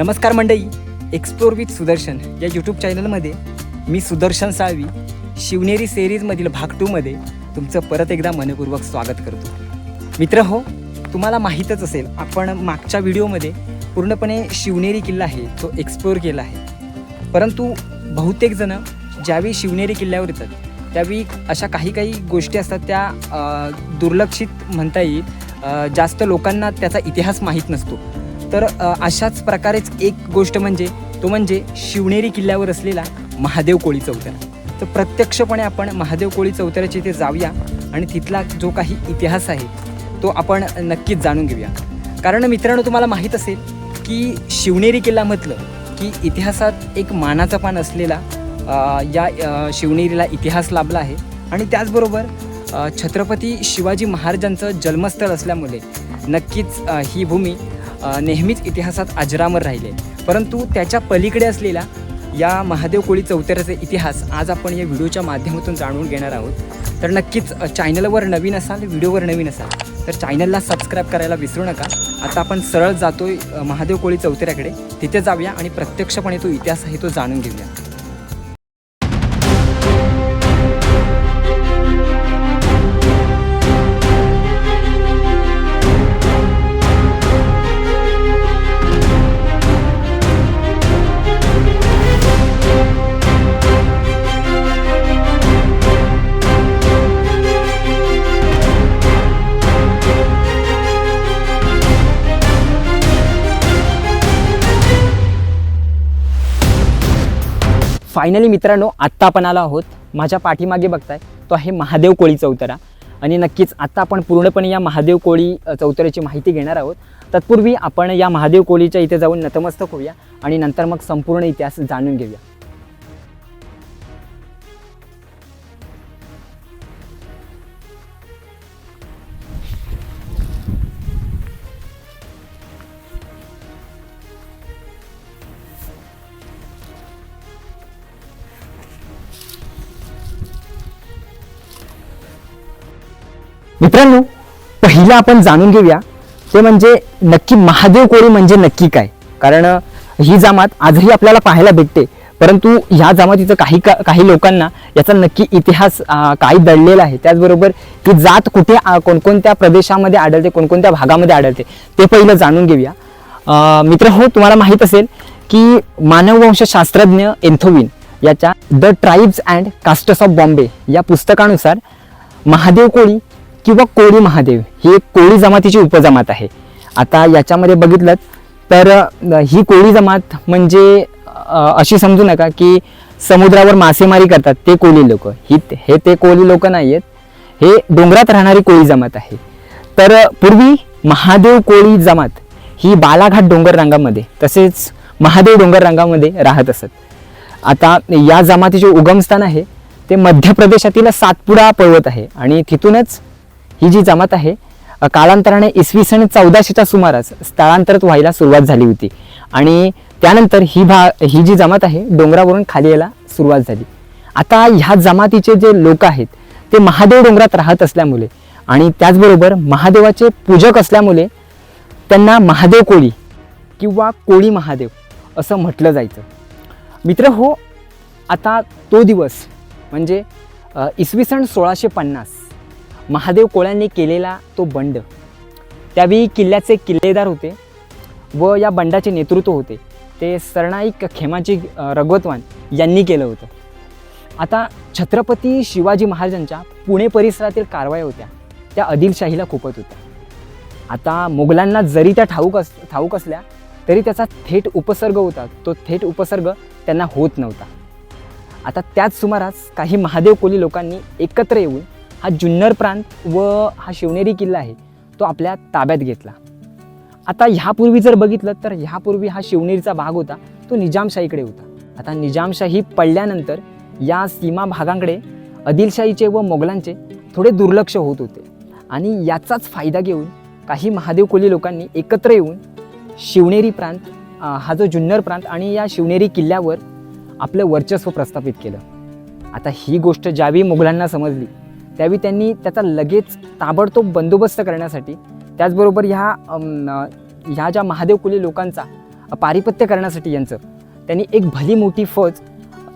नमस्कार मंडई explore with Sudarshan या YouTube चॅनलमध्ये मी सुदर्शन साळवी शिवनेरी सिरीजमधील भाग टूमध्ये तुमचं परत एकदा मनपूर्वक स्वागत करतो. मित्र हो तुम्हाला माहीतच असेल आपण मागच्या व्हिडिओमध्ये पूर्णपणे शिवनेरी किल्ला आहे तो एक्सप्लोअर केला आहे. परंतु बहुतेकजणं ज्यावेळी शिवनेरी किल्ल्यावर येतात त्यावेळी अशा काही काही गोष्टी असतात त्या दुर्लक्षित म्हणता येईल. जास्त लोकांना त्याचा इतिहास माहीत नसतो. तर अशाच प्रकारेच एक गोष्ट म्हणजे तो म्हणजे शिवनेरी किल्ल्यावर असलेला महादेव कोळी चौतरा तर प्रत्यक्षपणे आपण महादेव कोळी चौतऱ्याच्या इथे जाऊया आणि तिथला जो काही इतिहास आहे तो आपण नक्कीच जाणून घेऊया. कारण मित्रांनो तुम्हाला माहीत असेल की शिवनेरी किल्ला म्हटलं की इतिहासात एक मानाचा पान असलेला या शिवनेरीला इतिहास लाभला आहे. आणि त्याचबरोबर छत्रपती शिवाजी महाराजांचं जन्मस्थळ असल्यामुळे नक्कीच ही भूमी नेहमीच इतिहासात अजरामर राहिले परंतु त्याच्या पलीकडे असलेला या महादेव कोळी चौतऱ्याचा इतिहास आज आपण या व्हिडिओच्या माध्यमातून जाणून घेणार आहोत. तर नक्कीच चॅनलवर नवीन असाल व्हिडिओवर नवीन असाल तर चॅनलला सबस्क्राईब करायला विसरू नका. आता आपण सरळ जातोय महादेव कोळी चौतऱ्याकडे तिथे जाऊया आणि प्रत्यक्षपणे तो इतिहास आहे तो जाणून घेऊया. फायनली मित्रांनो आत्ता आपण आलो आहोत. माझ्या पाठीमागे बघताय तो आहे महादेव कोळी चौतरा. आणि नक्कीच आत्ता आपण पूर्णपणे या महादेव कोळी चौतऱ्याची माहिती घेणार आहोत. तत्पूर्वी आपण या महादेव कोळीच्या इथे जाऊन नतमस्तक होऊया आणि नंतर मग संपूर्ण इतिहास जाणून घेऊया. मित्रांनो पहिलं आपण जाणून घेऊया. ते म्हणजे नक्की महादेव कोळी म्हणजे नक्की काय? कारण ही जमात आजही आपल्याला पाहायला भेटते. परंतु ह्या जमातीचं काही का काही लोकांना याचा नक्की इतिहास काय दडलेला आहे. त्याचबरोबर ती जात कुठे कोणकोणत्या प्रदेशामध्ये आढळते कोणकोणत्या भागामध्ये आढळते ते पहिलं जाणून घेऊया. मित्र हो तुम्हाला माहीत असेल की मानववंशशास्त्रज्ञ एन्थोविन याच्या the tribes and castes of Bombay या पुस्तकानुसार महादेव कोळी किंवा कोळी महादेव ही एक कोळी जमातीची उपजमात आहे. आता याच्यामध्ये बघितलं तर ही कोळी जमात म्हणजे अशी समजू नका की समुद्रावर मासेमारी करतात ते कोळी लोक. ही हे ते कोळी लोक नाही आहेत हे डोंगरात राहणारी कोळी जमात आहे. तर पूर्वी महादेव कोळी जमात ही बालाघाट डोंगर रांगामध्ये तसेच महादेव डोंगर रांगामध्ये राहत असत. आता या जमातीचे उगमस्थान आहे ते मध्य प्रदेशातील सातपुडा पर्वत आहे आणि तिथूनच ही जी जमात आहे कालांतराने इसवी सन चौदाशेच्या सुमारास स्थळांतरित व्हायला सुरुवात झाली होती. आणि त्यानंतर ही भा ही जी जमात आहे डोंगरावरून खाली यायला सुरुवात झाली. आता ह्या जमातीचे जे लोक आहेत ते महादेव डोंगरात राहत असल्यामुळे आणि त्याचबरोबर महादेवाचे पूजक असल्यामुळे त्यांना महादेव कोळी किंवा कोळी महादेव असं म्हटलं जायचं. मित्र हो आता तो दिवस म्हणजे इसवी सन सोळाशे पन्नास महादेव कोळ्यांनी केलेला तो बंड. त्यावेळी किल्ल्याचे किल्लेदार होते व या बंडाचे नेतृत्व होते. ते सरणाईक खेमाजी रगवतवान यांनी केलं होतं. आता छत्रपती शिवाजी महाराजांच्या पुणे परिसरातील कारवाया होत्या. त्या आदिलशाहीला खुपत होत्या. आता मुघलांना जरी त्या ठाऊक अस ठाऊक असल्या तरी त्याचा थेट उपसर्ग होता. तो थेट उपसर्ग त्यांना होत नव्हता. आता त्याच सुमारास काही महादेव कोली लोकांनी एकत्र येऊन हा जुन्नर प्रांत व हा शिवनेरी किल्ला आहे तो आपल्या ताब्यात घेतला. आता ह्यापूर्वी जर बघितलं तर ह्यापूर्वी हा शिवनेरीचा भाग होता तो निजामशाहीकडे होता. आता निजामशाही पडल्यानंतर या सीमा भागांकडे आदिलशाहीचे व मोगलांचे थोडे दुर्लक्ष होत होते. आणि याचाच फायदा घेऊन काही महादेव कोली लोकांनी एकत्र येऊन शिवनेरी प्रांत हा जो जुन्नर प्रांत आणि या शिवनेरी किल्ल्यावर आपलं वर्चस्व प्रस्थापित केलं. आता ही गोष्ट ज्यावेळी मुघलांना समजली त्यावेळी त्यांनी त्याचा लगेच ताबडतोब बंदोबस्त करण्यासाठी त्याचबरोबर ह्या ह्या ज्या महादेव कुली लोकांचा पारिपत्य करण्यासाठी यांचं त्यांनी एक भली मोठी फौज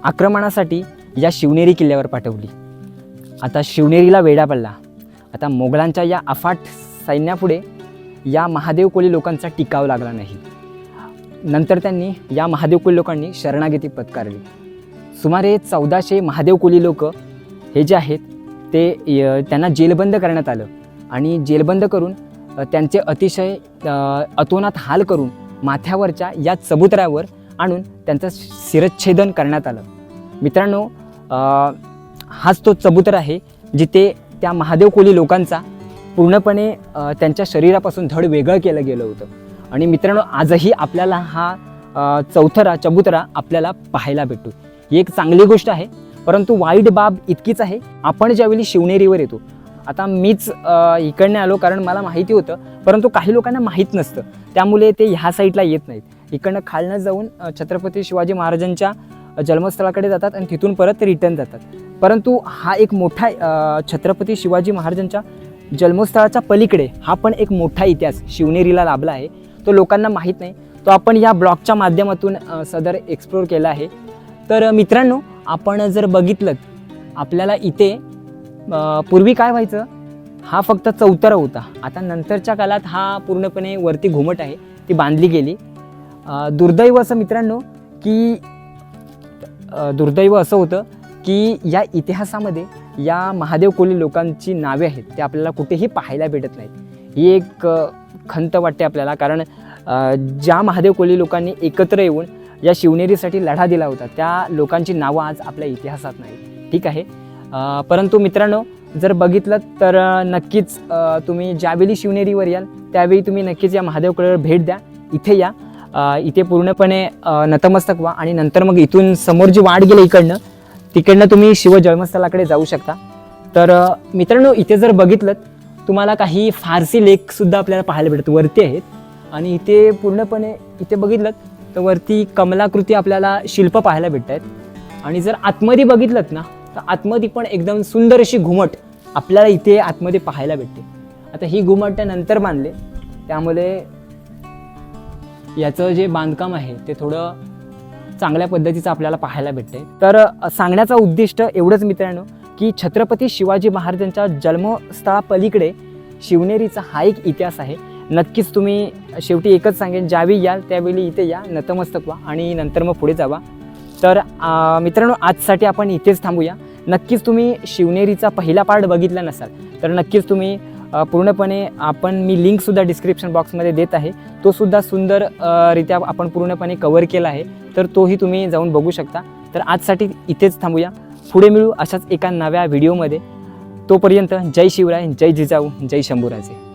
आक्रमणासाठी या शिवनेरी किल्ल्यावर पाठवली. आता शिवनेरीला वेढा पडला. आता मोगलांच्या या अफाट सैन्यापुढे या महादेव कोळी लोकांचा टिकाव लागला नाही. नंतर त्यांनी या महादेव कोळी लोकांनी शरणागती पत्कारली. सुमारे चौदाशे महादेव कोळी लोक हे जे आहेत ते य- त्यांना जेलबंद करण्यात आलं. आणि जेलबंद करून त्यांचे अतिशय अतोनात हाल करून माथ्यावरच्या या चबुतऱ्यावर आणून त्यांचं शिरच्छेदन करण्यात आलं. मित्रांनो हाच तो चबुतर आहे जिथे त्या महादेव कोली लोकांचा पूर्णपणे त्यांच्या शरीरापासून धड वेगळं केलं गेलं होतं. आणि मित्रांनो आजही आपल्याला हा चौथरा चबुतरा आपल्याला पाहायला भेटतो. ही एक चांगली गोष्ट आहे परंतु वाईट बाब इतकीच आहे. आपण ज्यावेळी शिवनेरीवर येतो आता मीच इकडने आलो कारण मला माहिती होतं परंतु काही लोकांना माहीत नसतं. त्यामुळे ते ह्या साईडला येत नाहीत. इकडनं खालनं जाऊन छत्रपती शिवाजी महाराजांच्या जन्मस्थळाकडे जातात आणि तिथून परत रिटर्न जातात. परंतु हा एक मोठा छत्रपती शिवाजी महाराजांच्या जन्मस्थळाच्या पलीकडे हा पण एक मोठा इतिहास शिवनेरीला लाभला आहे. तो लोकांना माहीत नाही. तो आपण या ब्लॉगच्या माध्यमातून सदर एक्सप्लोर केला आहे. तर मित्रांनो आपण जर बघितलं आपल्याला इथे पूर्वी काय व्हायचं? हा फक्त चौतरा होता. आता नंतरच्या काळात हा पूर्णपणे वरती घुमट आहे. ती बांधली गेली. दुर्दैव असं मित्रांनो की दुर्दैव असं होतं की या इतिहासामध्ये या महादेव कोली लोकांची नावे आहेत ते आपल्याला कुठेही पाहायला भेटत नाहीत. ही एक खंत वाटते आपल्याला. कारण ज्या महादेव कोली लोकांनी एकत्र येऊन या शिवनेरीसाठी लढा दिला होता. त्या लोकांची नावं आज आपल्या इतिहासात नाही ठीक आहे? परंतु मित्रांनो जर बघितलं तर नक्कीच तुम्ही ज्यावेळी शिवनेरीवर याल त्यावेळी तुम्ही नक्कीच या महादेव भेट द्या. इथे या. इथे पूर्णपणे नतमस्तक व्हा आणि नंतर मग इथून समोर जी वाट गेली इकडनं तिकडनं तुम्ही शिव जन्मस्थळाकडे जाऊ शकता. तर मित्रांनो इथे जर बघितलं तुम्हाला काही फारसी लेखसुद्धा आपल्याला पाहायला भेटत वरती आहेत. आणि इथे पूर्णपणे इथे बघितलं तर वरती कमलाकृती आपल्याला शिल्प पाहायला भेटत आहेत आणि जर आतमध्ये बघितलं ना तर आतमध्ये पण एकदम सुंदर अशी घुमट आपल्याला इथे आतमध्ये पाहायला भेटते. आता ही घुमट नंतर बांधले. त्यामुळे याचं जे बांधकाम आहे ते थोडं चांगल्या पद्धतीचं आपल्याला पाहायला भेटते तर सांगण्याचा उद्दिष्ट एवढंच मित्रांनो की छत्रपती शिवाजी महाराजांच्या जन्मस्थळापलीकडे शिवनेरीचा हा एक इतिहास आहे. नक्कीच तुम्ही शेवटी एकच सांगेन ज्यावेळी याल त्यावेळी इथे या नतमस्तक व्हा आणि नंतर मग पुढे जावा. तर मित्रांनो आजसाठी आपण इथेच थांबूया. नक्कीच तुम्ही शिवनेरीचा पहिला पार्ट बघितला नसाल तर नक्कीच तुम्ही पूर्णपणे आपण मी लिंकसुद्धा डिस्क्रिप्शन बॉक्समध्ये देत आहे. तो सुद्धा सुंदर रित्या आपण पूर्णपणे कवर केला आहे तर तोही तुम्ही जाऊन बघू शकता. तर आजसाठी इथेच थांबूया. पुढे मिळू अशाच एका नव्या व्हिडिओमध्ये तोपर्यंत जय शिवराय जय जिजाऊ जय शंभूराजे.